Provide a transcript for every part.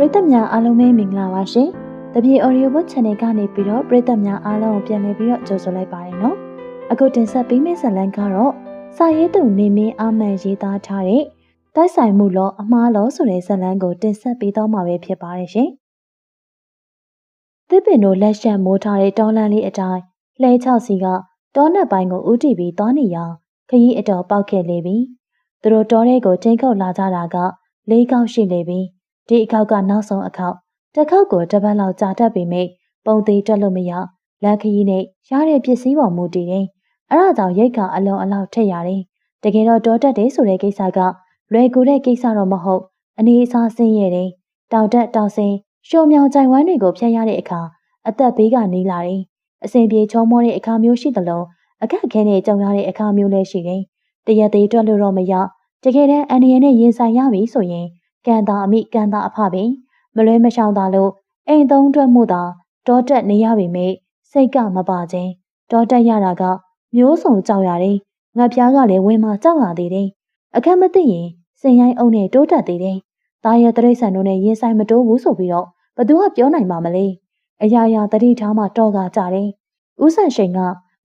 ပရိသတ်များအားလုံးပဲမင်္ဂလာပါရှင်။တပြေ Audio Book Channel ကနေပြီးတော့ပရိသတ်များအားလုံးကိုပြန်လည်ပြီးတော့ကြိုဆိုလိုက်ပါတယ်နော်။အခုတင်ဆက်ပေးမယ့်ဇာတ်လမ်းကတော့စာရေးသူနေမင်းအာမန်ရေးသားထားတဲ့တိုက်ဆိုင်မှုလောအမားလောဆိုတဲ့ဇာတ်လမ်းကိုတင်ဆက်ပေးတော့မှာပဲဖြစ်ပါတယ်ရှင်။သစ်ပင်တို့လက်ရှက်မိုးထားတဲ့တောလန်းလေးအတိုင်းလှဲချောက်စီကတောနက်ပိုင်းကိုဥတီပြီးသွားနေရန်ခရီးအတော်ပေါက်ခဲ့လေပြီ။သူတို့တောထဲကိုချိန်ခုတ်လာကြတာကလေးကောက်ရှိလေပြီ။ ဒီအခောက်ကနောက်ဆုံးအခောက်တစ်ခေါက်ကိုတစ်ပတ်လောက်ကြာတတ်ပေမဲ့ပုံသေးတက်လို့မရလက်ခရီးနဲ့ရတဲ့ပစ္စည်းပေါ်မူတည်တယ်။အဲ့ဒါကြောင့်ရိတ်ကအလုံးအလောက်ထက်ရတယ်။တကယ်တော့တောတက်တယ်ဆိုတဲ့ကိစ္စကလွယ်ကူတဲ့ကိစ္စတော့မဟုတ်အနေအစားဆင်းရဲတယ်။တောင်တက်တောင်ဆင်းရှုံမြောင်ကြိုင်ဝမ်းတွေကိုဖျက်ရတဲ့အခါအသက်ဘေးကနေလာတယ်။အစဉ်ပြေချောမောတဲ့အခါမျိုးရှိသလိုအခက်အခဲနဲ့ကြုံရတဲ့အခါမျိုးလည်းရှိတယ်။တရက်သေးတွက်လို့တော့မရတကယ်တမ်းအန္တရာယ်နဲ့ရင်ဆိုင်ရပြီဆိုရင် ကန်တာအမိကန်တာအဖပင်မလွဲမရှောင်တာလို့အိမ်သုံးတွက်မှုသာတောတက်နေရပေမဲ့စိတ်ကမပါခြင်းတောတက်ရတာကမျိုးစုံကြောက်ရတယ်ငါပြားကလည်းဝင်မှကြောက်ရသေးတယ်အခက်မသိရင်စင်ရိုင်းအုံနဲ့တိုးတက်သေးတယ်တားရတရိษံတို့နဲ့ရင်ဆိုင်မတိုးဘူးဆိုပြီးတော့ဘသူကပြောနိုင်မှာမလဲအရာရာတတိထားမှတော့ကကြတယ်ဥဆန်ရှိန်က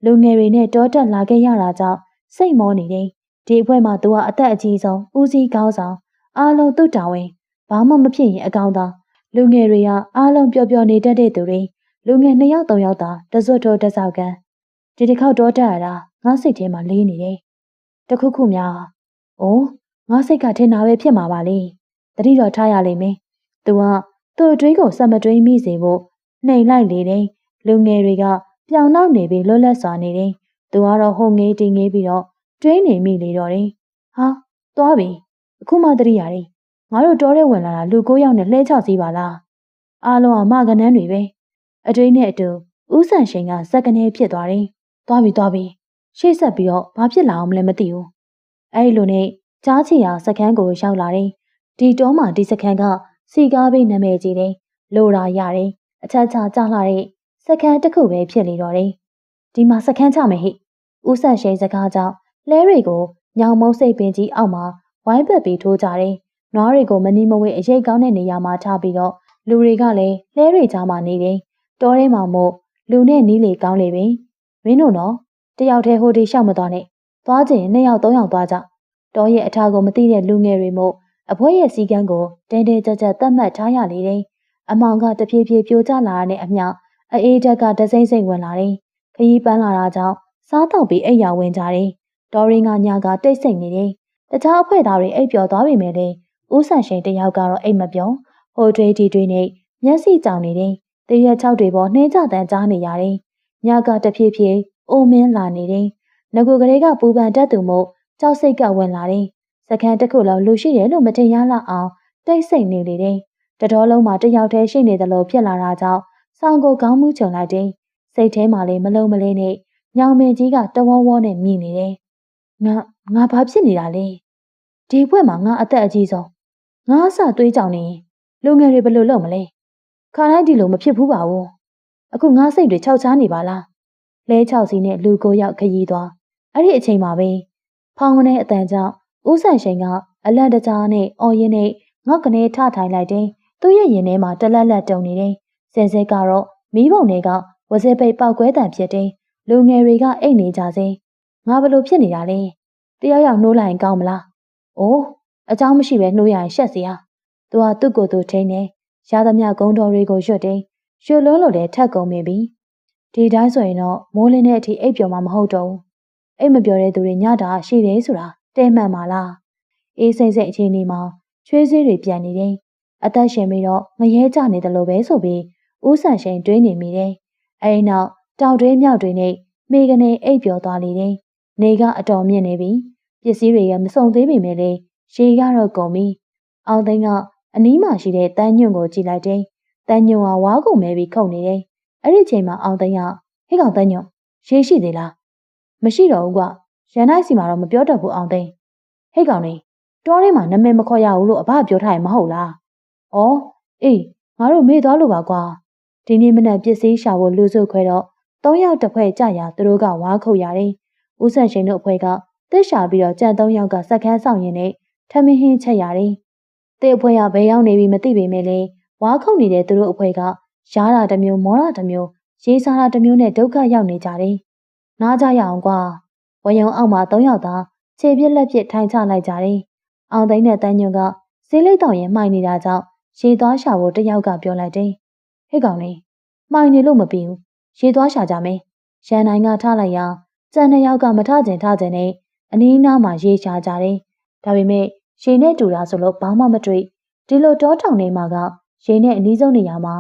လူငယ်တွေနဲ့တောတက်လာခဲ့ရတာကြောင့်စိတ်မောနေတယ်ဒီအဖွဲမှာသူကအသက်အကြီးဆုံးဦးစီးကောင်းဆောင် အားလုံးသူ့တာဝန်ဘာမှမဖြစ်ရင်အကောင်းသားလူငယ်တွေကအားလုံးပျော်ပျော်နေတတ်တဲ့သူတွေလူငယ်နှစ်ယောက်သုံးယောက်သာတစွတ်တော်တဆောက်ကန်ဒီတစ်ခေါက်တော့တက်ရတာငါစိတ်ထဲမှာလေးနေတယ်တခုခုများအိုးငါစိတ်ကထင်တာပဲဖြစ်မှာပါလေတတိတော်ထားရလိမ့်မယ်သူကသူ့အတွင်းကိုစက်မတွင်းမိစေဖို့နှိမ်လိုက်လေတယ်လူငယ်တွေကပြောင်နောက်နေပြီးလွတ်လပ်စွာနေတယ်သူကတော့ဟိုငေးတင်ငေးပြီးတော့တွင်းနေမိလေတော့တယ်ဟာသွားပြီ အခုမှတတိရတယ်ငါတို့တောထဲဝင်လာတာလူကိုယောက်နဲ့လှဲချစီပါလားအားလုံးအမကနန်းတွေပဲအတွေးနဲ့အတူဥဆန်ရှင်ကစက်ကနေဖြစ်သွားတယ်သွားပြီသွားပြီရှေ့ဆက်ပြီးတော့ဘာဖြစ်လာအောင်မလဲမသိဘူးအဲ့လိုနဲ့ကြားချီယာစခန်းကိုရောက်လာတယ်ဒီတောမှာဒီစခန်းကစီကားဘေးနာမည်ကြီးတယ်လိုရာရတယ်အချက်ချကြလာတဲ့စခန်းတစ်ခုပဲဖြစ်နေတော့တယ်ဒီမှာစခန်းချမယ်ဟိဥဆန်ရှင်စကားကြောင့်လဲတွေကိုညောင်မုံစိတ်ပင်ကြီးအောက်မှာ ဝိုင်းပတ်ပြီးထိုးကြတယ်။နွားတွေကိုမနီမဝေအရေးကောင်းတဲ့နေရာမှာထားပြီးတော့လူတွေကလည်းလဲတွေကြားမှာနေတယ်။တောထဲမှာမို့လူနဲ့နီးလေကောင်းလေပြီ။မင်းတို့နော်တယောက်တည်းဟိုဒီရှောက်မသွားနဲ့။သွားခြင်းနှစ်ယောက်သုံးယောက်သွားကြ။တောရဲ့အထာကိုမသိတဲ့လူငယ်တွေမို့အဖွဲရဲ့စီကန်းကိုတဲတဲကြကြသတ်မှတ်ထားရလေတယ်။အမောင်ကတဖြည်းဖြည်းပြိုကျလာတဲ့အမျှအေးဓာတ်ကတစိမ့်စိမ့်ဝင်လာတယ်။ခရီးပန်းလာတာကြောင့်စားတော့ပြီးအိပ်ယာဝင်ကြတယ်။တော်ရင်းကညာကတိတ်ဆိတ်နေတယ် တခြားအဖွဲ့သားတွေအိပ်ပျော်သွားပြီမဲ့လေဦးဆန်ရှင်တယောက်ကတော့အိပ်မပြောဟိုတွေးဒီတွေနဲ့မျက်စိကြောင်နေတယ်တရက်ချောက်တွေပေါ်နှင်းကြတန်းကြားနေရတယ်ညကတဖြည်းဖြည်းအိုမင်းလာနေတယ်ငကိုကလေးကပူပန်တတ်သူမို့ကြောက်စိတ်ကဝင်လာတယ်စခန်းတစ်ခုလောက်လူရှိတယ်လို့မထင်ရလောက်အောင်တိတ်ဆိတ်နေလေတယ်တတော်လုံးမှာတယောက်တည်းရှိနေတယ်လို့ဖြစ်လာတာကြောင့်ဆောင်းကိုကောင်းမှုချုံလိုက်တယ်စိတ်ထဲမှာလည်းမလုံးမလေးနဲ့ညောင်မင်းကြီးကတဝေါဝေါနဲ့မြည်နေတယ်ငါငါဘာဖြစ်နေတာလဲ ဒီဘွဲ့မှာငါအသက်အကြီးဆုံးငါအစသွေးကြောင်နေရင်လူငယ်တွေဘယ်လိုလုပ်မလဲခါတိုင်းဒီလိုမဖြစ်ဘူးပါဘူးအခုငါစိတ်တွေခြောက်ချားနေပါလားလဲချောက်စီနဲ့လူကိုရောက်ခရီးသွားအဲ့ဒီအချိန်မှာပဲဖောင်းကနေအတန်ကြောင့်ဦးဆန်ရှင်ကအလန့်တကြားနဲ့အော်ရင်နဲ့ငေါကနေထထိုင်လိုက်တယ်သူ့ရဲ့ရင်ထဲမှာတလက်လက်တုံနေတယ်စင်စဲကတော့မီးပုံတွေကဝစဲပိတ်ပောက်ကွဲတံဖြစ်တယ်လူငယ်တွေကအိတ်နေကြစေငါဘလို့ဖြစ်နေတာလဲတယောက်ယောက်နှိုးလိုက်ရင်ကောင်းမလား။ အိုးအเจ้าမရှိပဲနှိုးရရင်ရှက်စရာ။သူကသူ့ကိုယ်သူထိန်းနေ။ရသမျှဂုံတော်တွေကိုရွတ်တယ်။ရွှေလုံးလို့လည်းထက်ကုန်နေပြီ။ဒီတိုင်းဆိုရင်တော့မိုးလင်းတဲ့အထိအိပ်ပျော်မှာမဟုတ်တော့ဘူး။အိပ်မပျော်တဲ့သူတွေညတာရှိတယ်ဆိုတာတဲမှန်ပါလား။အေးစိမ့်စိမ့်အချိန်ဒီမှာချွေးစည်းတွေပြန်နေတယ်။အသက်ရှင်ပြီးတော့ငရဲကြနေတယ်လို့ပဲဆိုပြီးဦးဆန်ရှင်တွေးနေမိတယ်။အဲဒီနောက်တောက်တွင်းမြောက်တွေနဲ့မိကနေအိပ်ပျော်သွားလေတယ်။နေကအတော်မြင့်နေပြီ ပစ္စည်းတွေကမစုံသေးပေမဲ့လည်းရေကတော့ကုန်ပြီ။အောင်သိန်းကအနီးမှာရှိတဲ့တန်းညွန့်ကိုကြည့်လိုက်တယ်။တန်းညွန့်ကဝါးကုန်မဲပြီးခုန်နေတယ်။အဲ့ဒီချိန်မှာအောင်သိန်းကဟဲ့ကောင်တန်းညွန့်ရေရှိသေးလား။မရှိတော့ဘူးကွ။ရန်နိုင်စီမှာတော့မပြောတတ်ဘူးအောင်သိန်း။ဟဲ့ကောင်လေးတောထဲမှာနာမည်မခေါ်ရဘူးလို့အဘပြောထားရင်မဟုတ်လား။အော်အေးငါတို့မေ့သွားလို့ပါကွာ။ဒီနေ့မနက်ပစ္စည်းရှာဖို့လူစုခွဲတော့သုံးယောက်တစ်ဖွဲ့ကြရာသူတို့ကဝါးခုတ်ရတယ်။ဦးဆန်ရှင်တို့အဖွဲ့က တစ်ရှာပြီးတော့ကြံသုံးယောက်ကစက်ခန်းဆောင်ရင်နဲ့ထမင်းဟင်းချက်ရတယ်။တဲ့အဖွဲ့ကဘယ်ရောက်နေပြီမသိပေမဲ့လည်းဝါခုန်နေတဲ့သူတို့အဖွဲ့ကရားတာတစ်မျိုးမောတာတစ်မျိုးရေးစားတာတစ်မျိုးနဲ့ဒုက္ခရောက်နေကြတယ်။နားကြရအောင်ကွာ။ဝယုံအောက်မှာ၃ယောက်သာခြေပြက်လက်ပြက်ထိုင်ချလိုက်ကြတယ်။အောင်သိန်းနဲ့တန်းညွန့်ကစေးလိတ်တောင်ရင်မှိုင်နေတာကြောင့်ရေသွားရှာဖို့တယောက်ကပြောလိုက်တယ်။ဟဲ့ကောင်လေးမှိုင်နေလို့မပြီးဘူး။ရေသွားရှာကြမယ်။ရန်နိုင်ကထားလိုက်ရာကျန်တဲ့ယောက်ကမထကျင်ထကျင်နဲ့ အနီးနားမှာရေရှာကြတယ်။ဒါပေမဲ့ရေနဲ့တူတာဆိုလို့ဘာမှမတွေ့။ဒီလိုတောထောင်နေမှာကရေနဲ့အနီးဆုံးနေရာမှာ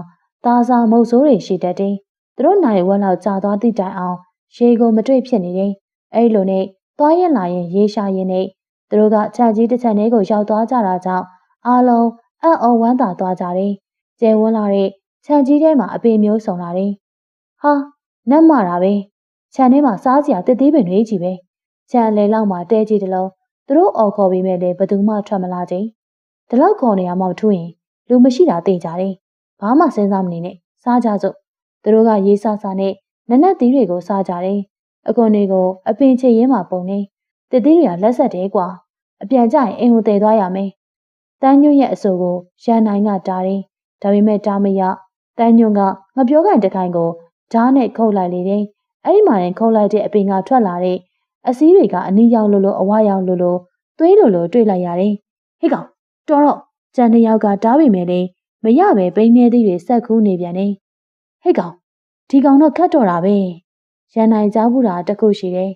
တာစာမုတ်ဆိုးတွေရှိတတ်တယ်။သူတို့နိုင်ဝက်လောက်ကြာသွားသည့်တိုင်အောင်ရေကိုမတွေ့ဖြစ်နေတယ်။အဲဒီလိုနဲ့သွားရင်လာရင်ရေရှာရင်နဲ့သူတို့ကခြံကြီးတစ်ခြံထဲကိုရောက်သွားကြတာကြောင့်အားလုံးအံ့ဩဝမ်းသာသွားကြတယ်။ကျဲဝန်းလာတဲ့ခြံကြီးထဲမှာအပင်မျိုးစုံလာတယ်။ဟာနတ်မာတာပဲ။ခြံထဲမှာစားစရာတစ်သေးပင်တွေကြီးပဲ။ ခြံလေလောက်မှာတဲကြီးတလုံးသူတို့အော်ခေါ်ပြီးမဲ့လေဘယ်သူမှထွက်မလာကြ။ဒီလောက်ခေါ်နေရမှမထူးရင်လူမရှိတာသိကြတယ်။ဘာမှစဉ်းစားမနေနဲ့စားကြစို့သူတို့ကရေးစားစားနဲ့နနက်သီးတွေကိုစားကြတယ်။အကွန်တွေကိုအပင်ချေရင်းမှာပုံနေတည်သီးတွေကလက်ဆက်တယ်ကွာအပြန်ကြရင်အိမ်ကိုတည်သွားရမယ်။တန်းညွန့်ရဲ့အဆိုကိုရန်နိုင်ကတားတယ်။ဒါပေမဲ့တားမရတန်းညွန့်ကငပြောကန်တခိုင်ကိုဓားနဲ့ခုတ်လိုက်လေတယ်။အဲ့ဒီမှာရင်ခုတ်လိုက်တဲ့အပင်ကထွက်လာတဲ့ အစည်းတွေကအနီးရောက်လို့လို့အဝရောက်လို့လို့သွေးလိုလိုတွေ့လိုက်ရတယ်။ဟေ့ကောင်တော်တော့ကျန်တဲ့ယောက်ကတားပေမဲ့လေမရပဲပိန်းနေသေးတွေဆက်ခူးနေပြန်နေဟဲ့ကောင်ဒီကောင်တော့ခတ်တော်တာပဲရန်နိုင်ကြောက်ဘူးတာတခုရှိတယ်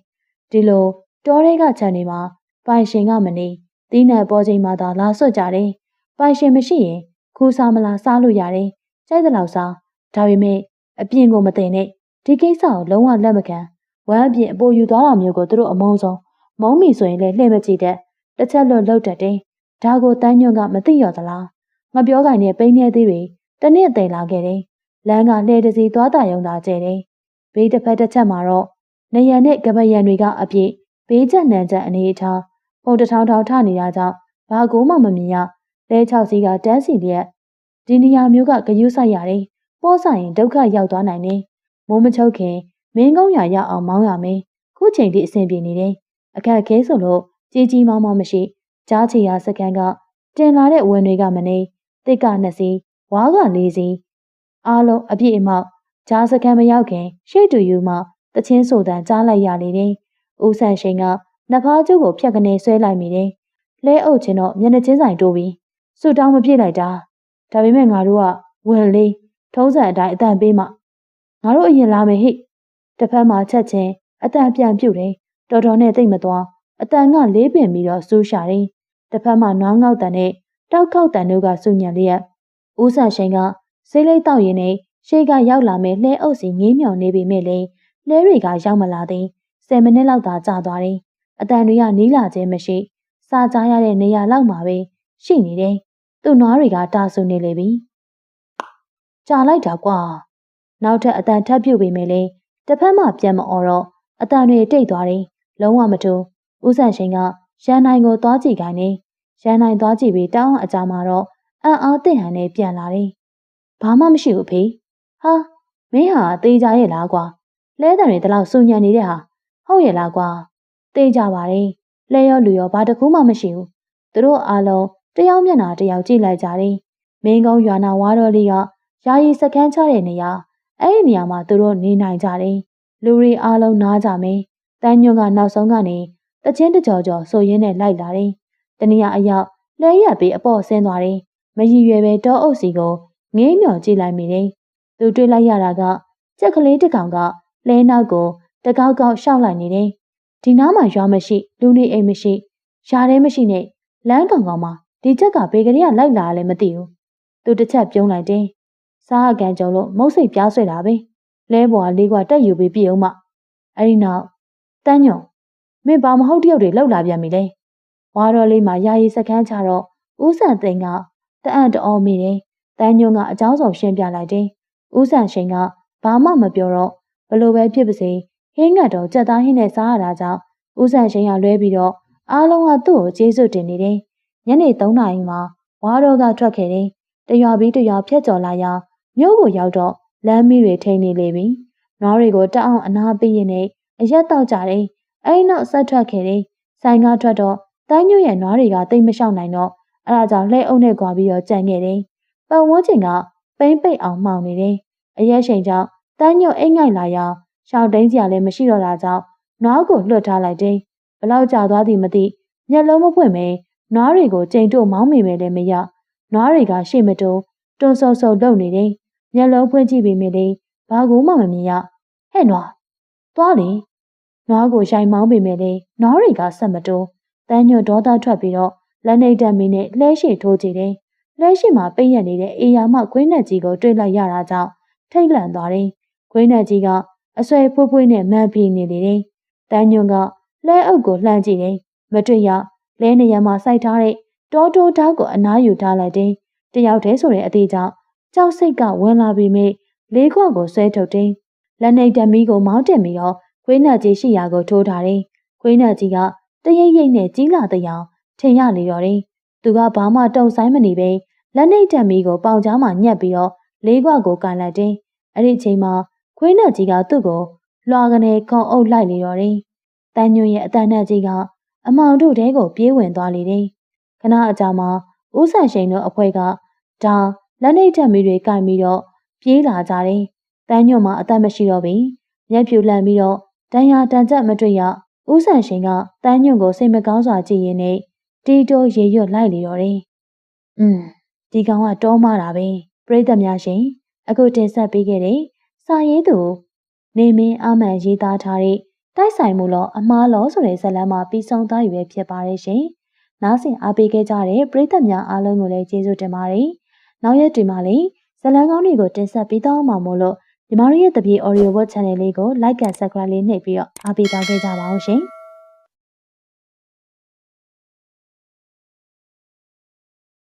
ဒီလိုတောထဲကခြံတွေမှာပိုင်ရှင်ကမနေသီးနှံပေါ်ချိန်မှသာလာဆွတ်ကြတယ်ပိုင်ရှင်မရှိရင်ခူးစားမလားစားလို့ရတယ်ကြိုက်တဲ့လောက်စားဒါပေမဲ့အပြင်ကိုမသိနဲ့ဒီကိစ္စကိုလုံးဝလက်မခံ ဝမ်းအပြင်အပေါ်ယူသွားတာမျိုးကိုသူတို့အမုန်းဆုံးမုံမီဆိုရင်လည်းလှည့်မကြည့်တဲ့တစ်ချက်လွတ်လောက်တတ်တယ်ဒါကိုတန်းညွန့်ကမသိရသလားငပြောကင်နဲ့ပိန်းနေသေးတွေတနစ်သိမ်လာခဲ့တယ်လမ်းကလှဲတစီသွားတာယုံတာကျဲတယ်ဘေးတစ်ဖက်တစ်ချက်မှာတော့နေရံနဲ့ကပရံတွေကအပြည့်ဘေးချက်နံချက်အနေအထားပုံတထောင်ထောင်ထနေတာကြောင့်ဘာကိုမှမမြင်ရလဲချောက်စီကတန်းစီလျက်ဒီနေရာမျိုးကဂယုဆိုင်ရတယ်ပေါ့ဆိုင်ရင်ဒုက္ခရောက်သွားနိုင်တယ်မိုးမချုပ်ခင် မင်းကုန်းရရအောင်မောင်းရမယ်ခုချိန်ထိအဆင်ပြေနေတယ်အခက်ခဲဆိုလို့ကြီးကြီးမောင်းမောင်းမရှိကြားချီရစကန်ကတင်လာတဲ့ဝင်တွေကမနေတစ်ကနှစ်စီးဝါးကလေးစီးအားလုံးအပြည့်အမောက်ကြားစကန်မရောက်ခင်ရှေ့တူယူမှတချင်းဆိုတန်ကြားလိုက်ရလေတယ်ဦးဆန်ရှိန်ကနဖားကျုပ်ကိုဖြတ်ကနေဆွဲလိုက်မိတယ်လဲအုပ်ချင်းတော့မျက်နှာချင်းဆိုင်တိုးပြီးဆူတောင်းမပြစ်လိုက်တာဒါပေမဲ့ငါတို့ကဝင်လေးထုံးစံအတိုင်းအတန်ပေးမှငါတို့အရင်လာမယ်ဟိတ စ်ဖက်မှာချက်ချင်းအတန်ပြန်ပြုတ်တယ်တော်တော်နဲ့တိတ်မသွားအတန်ကလေးပင်ပြီးတော့စူးရှာတယ်တစ်ဖက်မှာနွားငေါက်တန်နဲ့တောက်ခောက်တန်တို့ကစုညံလျက်ဦးဆန်ရှိန်ကစိတ်လေးတောက်ရင်နဲ့ရှေ့ကရောက်လာမဲ့လှဲအုပ်စီငေးမြောင်နေပေမဲ့လေလှဲတွေကရောက်မလာသေး10မိနစ်လောက်သာကြာသွားတယ်အတန်တွေကနီးလာခြင်းမရှိစားကြရတဲ့နေရာလောက်မှာပဲရှိနေတယ်သူ့နွားတွေကတာဆူနေလေပြီကြာလိုက်တာကွာနောက်ထပ်အတန်ထပ်ပြုတ်ပေမဲ့လေ တစ်ဖက်မှပြန်မအော်တော့အတန်တွေတိတ်သွားတယ်လုံးဝမတူဦးဆန်ရှင်ကရန်နိုင်ကိုသွားကြည့်ခိုင်းနေရန်နိုင်သွားကြည့်ပြီးတောင်းအကြမှာတော့အံ့အားသင့်ဟန်နဲ့ပြန်လာတယ်။ဘာမှမရှိဘူးဖေ။ဟာမင်းဟာတေးကြရဲ့လားကွာ။လဲတဲ့တွေတလောက်စူညံနေတဲ့ဟာဟုတ်ရဲ့လားကွာ။တေးကြပါတယ်။လဲရောလူရောဘာတခုမှမရှိဘူး။သူတို့အားလုံးတယောက်မျက်နှာတယောက်ကြည့်လိုက်ကြတယ်။မင်းကုန်းရွာနာဝါတော်လေးကယာယီစကန်းချတဲ့နေရာ အဲ့ဒီနေရာမှာသူတို့နေနိုင်ကြတယ်။လူတွေအားလုံးနားကြမယ်။တန်းညွန့်ကနောက်ဆုံးကနေတချင်းတကြော်ကြော်ဆိုရင်းနဲ့လိုက်လာတယ်။တနည်းအရောက်လဲရက်ပြီးအပေါ်ဆင်းသွားတယ်။မရည်ရွယ်ပဲတောအုပ်စီကိုငေးမြော်ကြည့်လိုက်မိတယ်။သူတွေ့လိုက်ရတာကကြက်ကလေးတစ်ကောင်ကလဲနောက်ကိုတကောက်ကောက်ရှောက်လိုက်နေတယ်။ဒီနားမှာရွာမရှိလူနေအိမ်မရှိရှားထဲမရှိနဲ့လမ်းကောင်ကောင်မှာဒီချက်ကဘေကလေးကလိုက်လာလည်းမသိဘူး။သူတစ်ချက်ပြုံးလိုက်တယ်။ စားအကန်ကြုံလို့မုတ်စိတ်ပြားဆွဲတာပဲ။လဲပေါ်ကလေးကတက်ယူပြီးပြေအောင်မှအဲ့ဒီနောက်တန်းညွန့်မင်းဘာမဟုတ်တယောက်တွေလောက်လာပြန်ပြီလေဝါတော်လေးမှာယာယီစခန်းချတော့ဦးဆန်သိန်းကတအံ့တော်မိတယ်တန်းညွန့်ကအကြောင်းဆောင်ရှင်းပြလိုက်တယ်ဦးဆန်ရှင်ကဘာမှမပြောတော့ဘလို့ပဲဖြစ်ပါစေဟင်းငတ်တော့ကြက်သားဟင်းနဲ့စားရတာကြောင့်ဦးဆန်ရှင်ကလွဲပြီးတော့အားလုံးကသူ့ကိုကျေးဇူးတင်နေတယ်ညနေ3နာရီမှာဝါတော်ကထွက်ခဲ့တယ်တရွာပြီးတရွာဖြတ်ကျော်လာရာ မြို့ကိုရောက်တော့လမ်းမီးတွေထိန်နေလေပြီနွားတွေကိုတအောင်အနာပေးရင်နဲ့အရက်တောက်ကြတယ်အဲဒီနောက်ဆက်ထွက်ခဲ့တယ်။ဆိုင်ကားထွက်တော့တိုင်းညွရဲ့နွားတွေကတိတ်မလျှောက်နိုင်တော့အဲဒါကြောင့်လှဲအုပ်နဲ့ကွာပြီးတော့ကြံခဲ့တယ်ပတ်ဝန်းကျင်ကပိမ့်ပိတ်အောင်မှောင်နေတယ်။အရက်ချိန်ကြောင့်တန်းညွတ်အိတ်ငိုက်လာရောရှောင်းတိန်စရာလည်းမရှိတော့တာကြောင့်နွားကိုလွှတ်ထားလိုက်တယ်။ဘလောက်ကြာသွားသည်မသိမျက်လုံးမဖွင့်မဲနွားတွေကိုကြိမ်တို့မောင်းမိမယ်လည်းမရနွားတွေကရှေ့မတိုးတွန်းဆုပ်ဆုပ်လုပ်နေတယ်။ မျက်လုံးဖွင့်ကြည့်ပြီးမြင်လေဘာကူမှမမြင်ရဟဲ့နွားသွားလေနွားကိုရှိုင်မောင်းပေမဲ့လေနွားတွေကဆက်မတိုးတန်းညွတ်ဒေါသထွက်ပြီးတော့လက်နေတက်မီနဲ့လှဲရှိထိုးကြည့်တယ်။လှဲရှိမှာပိတ်ရနေတဲ့အေယာမခွေးနက်ကြီးကိုတွေ့လိုက်ရတာကြောင့်ထိတ်လန့်သွားတယ်။ခွေးနက်ကြီးကအဆွဲဖွေးဖွေးနဲ့မှန်ပြီးနေလေတယ်။တန်းညွန့်ကလှဲအုပ်ကိုလှမ်းကြည့်တယ်။မတွေ့ရလဲနေရမှာစိုက်ထားတဲ့တောတိုးတောက်ကိုအနားယူထားလိုက်တယ်။တယောက်တည်းဆိုတဲ့အသေးကြောင့် ကြောက်စိတ်ကဝင်လာပြီးမိလေးခွက်ကိုဆွဲထုတ်တယ်။လက်နေတက်မီကိုမောင်းတက်ပြီးတော့ခွေးနက်ကြီးရှိရာကိုထိုးထားတယ်။ခွေးနက်ကြီးကတရိပ်ရိပ်နဲ့ကြီးလာတဲ့အောင်ထင်ရလေတော့တယ်။သူကဘာမှတုံဆိုင်မနေပဲလက်နှိပ်တက်မီကိုပေါင်ကြားမှာညက်ပြီးတော့လေးခွက်ကိုကန်လိုက်တယ်။အဲ့ဒီအချိန်မှာခွေးနက်ကြီးကသူ့ကိုလွှာကနေခုံအုပ်လိုက်လေတော့တယ်။တန်ညွန့်ရဲ့အတန်နဲ့ကြီးကအမောင်တို့တဲကိုပြေးဝင်သွားလေတယ်။ခဏအကြာမှာဦးဆန်ရှိန်တို့အဖွဲကဒါ လက်နှိပ်တက်မီတွေကင်ပြီးတော့ပြေးလာကြတယ်။တန်ညွန့်မှာအသက်မရှိတော့ပြီ။မျက်ဖြူလန့်ပြီးတော့တန်ရာတန်ကြက်မတွေ့ရဦးဆန်ရှင်ကတန်းညွန့်ကိုစိတ်မကောင်းစွာကြည့်ရင်းနဲ့တီတိုးရေရွတ်လိုက်လေတော့တယ်။อืมဒီကောင်ကတောမတာပဲပြိတ္တများရှင်အခုတင်ဆက်ပေးခဲ့တဲ့စာရေးသူနေမင်းအမှန်ရေးသားထားတဲ့တိုက်ဆိုင်မှုလောအမားလောဆိုတဲ့ဇာတ်လမ်းမှာပြီးဆုံးသွားပြီဖြစ်ပါတယ်ရှင်။နားဆင်အားပေးခဲ့ကြတဲ့ပရိသတ်များအားလုံးကိုလည်းကျေးဇူးတင်ပါတယ်။ နောက်ရက်တွေမှာလည်းဇာတ်လမ်းကောင်းတွေကိုတင်ဆက်ပေးတော့မှာမို့လို့ညီမတို့ရဲ့တပြေ audio book channel လေးကို like and subscribe လေးနှိပ်ပြီးတော့အားပေးကြခဲ့ကြပါအောင်ရှင်။